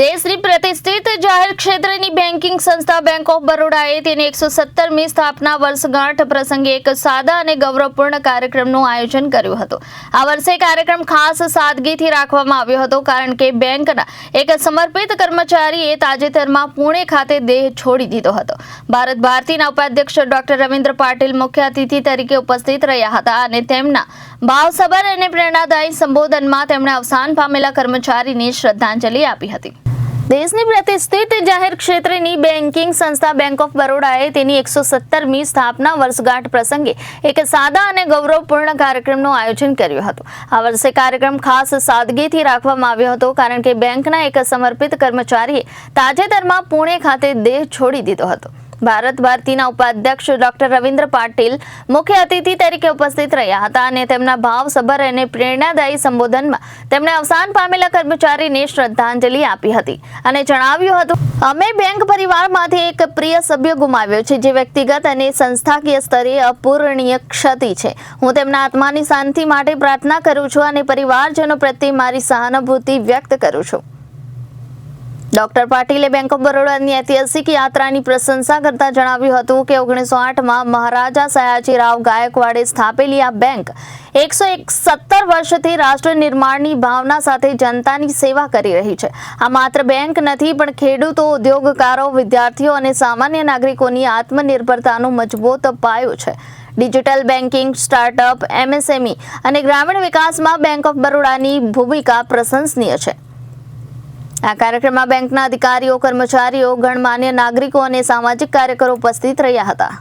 દેશની પ્રતિષ્ઠિત જાહેર ક્ષેત્રની બેન્કિંગ સંસ્થા બેંક ઓફ બરોડાએ તેની એકસો સત્તરમી સ્થાપના વર્ષગાંઠ પ્રસંગે એક સાદા અને ગૌરવપૂર્ણ કાર્યક્રમનું આયોજન કર્યું હતું. આ વર્ષે કાર્યક્રમ ખાસ સાદગીથી રાખવામાં આવ્યો હતો, કારણ કે બેંકના એક સમર્પિત કર્મચારીએ તાજેતરમાં પુણે ખાતે દેહ છોડી દીધો હતો. ભારત ભારતીના ઉપાધ્યક્ષ ડોક્ટર રવિન્દ્ર પાટીલ મુખ્ય અતિથિ તરીકે ઉપસ્થિત રહ્યા હતા અને તેમના ભાવસભર અને પ્રેરણાદાયી સંબોધનમાં તેમણે અવસાન પામેલા કર્મચારીને શ્રદ્ધાંજલિ આપી હતી. દેશની પ્રતિષ્ઠિત જાહેર ક્ષેત્રની બેન્કિંગ સંસ્થા બેંક ઓફ બરોડાએ તેની એકસો સત્તરમી સ્થાપના વર્ષગાંઠ પ્રસંગે એક સાદા અને ગૌરવપૂર્ણ કાર્યક્રમનું આયોજન કર્યું હતું. આ વર્ષે કાર્યક્રમ ખાસ સાદગીથી રાખવામાં આવ્યો હતો કારણ કે બેંકના એક સમર્પિત કર્મચારીએ તાજેતરમાં પુણે ખાતે દેહ છોડી દીધો હતો. ભારત ભારતીના ઉપાધ્યક્ષ ડોક્ટર રવિન્દ્ર પાટીલ મુખ્ય અતિથિ તરીકે ઉપસ્થિત રહ્યા હતા અને તેમના ભાવસભર અને પ્રેરણાદાયી સંબોધનમાં તેમણે અવસાન પામેલા કર્મચારીને શ્રદ્ધાંજલિ આપી હતી અને જણાવ્યું હતું, અમે બેંક પરિવારમાંથી એક પ્રિય સભ્ય ગુમાવ્યો છે, જે વ્યક્તિગત અને સંસ્થાકીય સ્તરે અપૂરણીય ક્ષતિ છે. હું તેમના આત્માની શાંતિ માટે પ્રાર્થના કરું છું અને પરિવારજનો પ્રત્યે મારી સહાનુભૂતિ વ્યક્ત કરું છું. ડોક્ટર પાટીલે બેંક ઓફ બરોડાની ઐતિહાસિક યાત્રાની પ્રશંસા કરતા જણાવ્યું હતું કે ઓગણીસો આઠમાં મહારાજા સયાજીરાવ ગાયકવાડે સ્થાપેલી આ બેંક એકસો એક સત્તર વર્ષથી રાષ્ટ્ર નિર્માણની ભાવના સાથે જનતાની સેવા કરી રહી છે. આ માત્ર બેંક નથી, પણ ખેડૂતો, ઉદ્યોગકારો, વિદ્યાર્થીઓ અને સામાન્ય નાગરિકોની આત્મનિર્ભરતાનો મજબૂત પાયો છે. ડિજિટલ બેન્કિંગ સ્ટાર્ટઅપ, એમએસએમઈ અને ગ્રામીણ વિકાસમાં બેંક ઓફ બરોડાની ભૂમિકા પ્રશંસનીય છે. આ કાર્યક્રમમાં બેંકના અધિકારીઓ કર્મચારીઓ ગણમાન્ય નાગરિકો અને સામાજિક કાર્યકરો ઉપસ્થિત રહ્યા હતા.